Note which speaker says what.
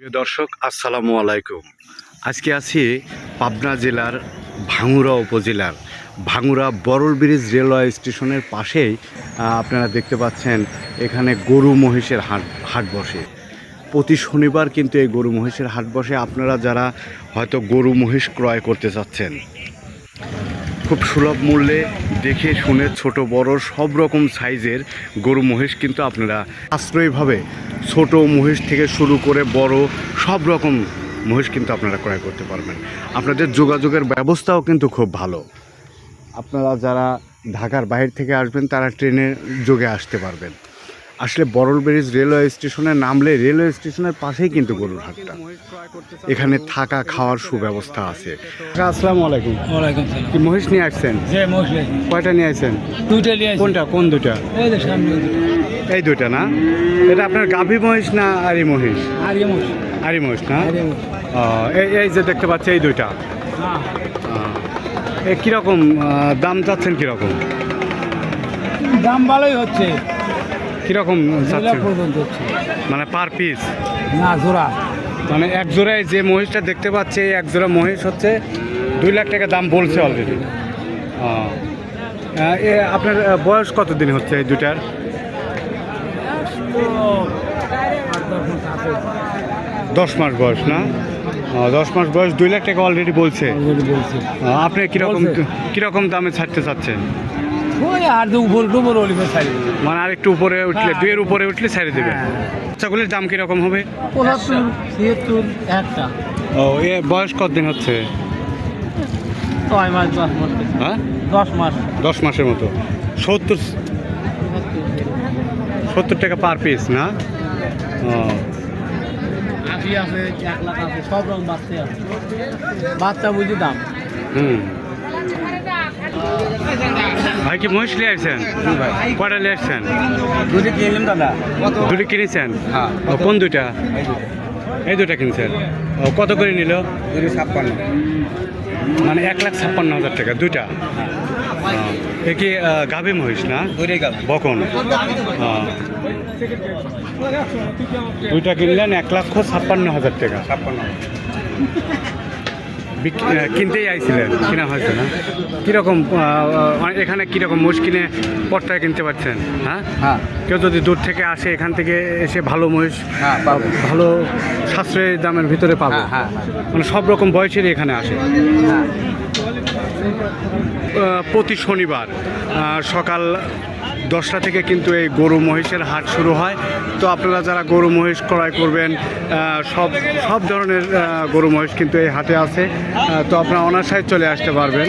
Speaker 1: প্রিয় দর্শক, আসসালামু আলাইকুম। আজকে আছি পাবনা জেলার ভাঙুরা উপজেলার, ভাঙুরা বরল ব্রিজ রেলওয়ে স্টেশনের পাশেই আপনারা দেখতে পাচ্ছেন এখানে গরু মহিষের হাট হাট বসে। প্রতি শনিবার কিন্তু এই গরু মহিষের হাট বসে। আপনারা যারা হয়তো গরু মহিষ ক্রয় করতে চাচ্ছেন খুব সুলভ মূল্যে দেখে শুনে ছোট, বড় সব রকম সাইজের গরু মহিষ কিন্তু আপনারা সাশ্রয়ীভাবে ছোট মহিষ থেকে শুরু করে বড় সব রকম মহিষ কিন্তু আপনারা ক্রয় করতে পারবেন। আপনাদের যোগাযোগের ব্যবস্থাও কিন্তু খুব ভালো। আপনারা যারা ঢাকার বাইরে থেকে আসবেন, তারা ট্রেনের যোগে আসতে পারবেন। আসলে বরল ব্রিজ রেলওয়ে স্টেশনে নামলে রেলওয়ে স্টেশনের পাশেই কিন্তু গরুর হাটটা। এখানে থাকা খাওয়ার সুব্যবস্থা আছে। আসসালামু আলাইকুম।
Speaker 2: ওয়ালাইকুম
Speaker 1: কি মহিষ নিয়ে আসছেন? কয়টা নিয়ে আসছেন?
Speaker 2: দুইটা নিয়ে
Speaker 1: কোনটা? কোন দুটা
Speaker 2: এই দুটো।
Speaker 1: দুইটা। না? এটা আপনার গাভী মহিষ না আরি মহিষ?
Speaker 2: আর
Speaker 1: আরি মহিষ না?
Speaker 2: আর
Speaker 1: ও, এই এই যে দেখতে পাচ্ছি এই দুইটা।
Speaker 2: হ্যাঁ।
Speaker 1: কীরকম দাম চাচ্ছেন কীরকম?
Speaker 2: দাম ভালোই হচ্ছে।
Speaker 1: কীরকম মানে পার পিস
Speaker 2: না জোড়া।
Speaker 1: মানে এক জোড়ায় যে মহিষটা দেখতে পাচ্ছি এক জোড়া মহিষ হচ্ছে দুই লাখ টাকা দাম বলছে অলরেডি এ আপনার বয়স কত দিন হচ্ছে এই দুটার দশ মাস বয়স না? দশ মাস বয়স দুই লাখ টাকা অলরেডি বলছে। আপনি কীরকম। কীরকম দামে ছাড়তে চাচ্ছেন?
Speaker 2: ওই আর দু উপর ডুবর অলিভে ছাড়ি
Speaker 1: মানে আর একটু উপরে উঠলে
Speaker 2: হ্যাঁ।
Speaker 1: দুইয়ের উপরে উঠলে ছেড়ে দেবে।
Speaker 2: হ্যাঁ।
Speaker 1: বাচ্চাগুলির দাম কীরকম হবে?
Speaker 2: পঁচাত্তর ছিয়াত্তর একটা।
Speaker 1: ও এ বয়স কত দিন হচ্ছে?
Speaker 2: ছয় মাস দশ মাস।
Speaker 1: হ্যাঁ?
Speaker 2: দশ মাস।
Speaker 1: দশ মাসের মতো। সত্তর সত্তর টাকা পার পিস না? ও।
Speaker 2: আশি আছে এক লাখ আছে সব রকম বাচ্চা আছে। বাচ্চা বুঝি দাম।
Speaker 1: হুম। ভাই কি মহিষ নিয়ে আসছেন? কটা নিয়ে আসছেন?
Speaker 2: দুটি কিনলাম দাদা।
Speaker 1: দুটো কিনেছেন?
Speaker 2: হ্যাঁ
Speaker 1: ও, কোন দুটা এই দুটা কিনছেন। ও কত করে নিল?
Speaker 2: দুটি ছাপ্পান্ন।
Speaker 1: মানে এক লাখ ছাপ্পান্ন হাজার টাকা দুইটা? ও, এ কি গাভী মহিষ না? বকন। ও। দুইটা কিনলেন এক লক্ষ ছাপ্পান্ন হাজার টাকা।
Speaker 2: ছাপ্পান্ন
Speaker 1: কিনতেই আইছিলেন কিনা হয়েছে না? কীরকম এখানে কীরকম মোষ কিনে পট্টায় কিনতে পারছেন হ্যাঁ?
Speaker 2: হ্যাঁ।
Speaker 1: কেউ যদি দূর থেকে আসে এখান থেকে এসে ভালো মহিষ
Speaker 2: হ্যাঁ
Speaker 1: ভালো সাশ্রয়ী দামের ভিতরে পাবে।
Speaker 2: হ্যাঁ হ্যাঁ হ্যাঁ।
Speaker 1: মানে সব রকম বয়সেরই এখানে আসে।
Speaker 2: হ্যাঁ।
Speaker 1: প্রতি শনিবার সকাল দশটা থেকে কিন্তু এই গরু মহিষের হাট শুরু হয়। তো আপনারা যারা গরু মহিষ ক্রয় করবেন সব সব ধরনের গরু মহিষ কিন্তু এই হাটে আছে। তো আপনারা অনার্সায় চলে আসতে পারবেন।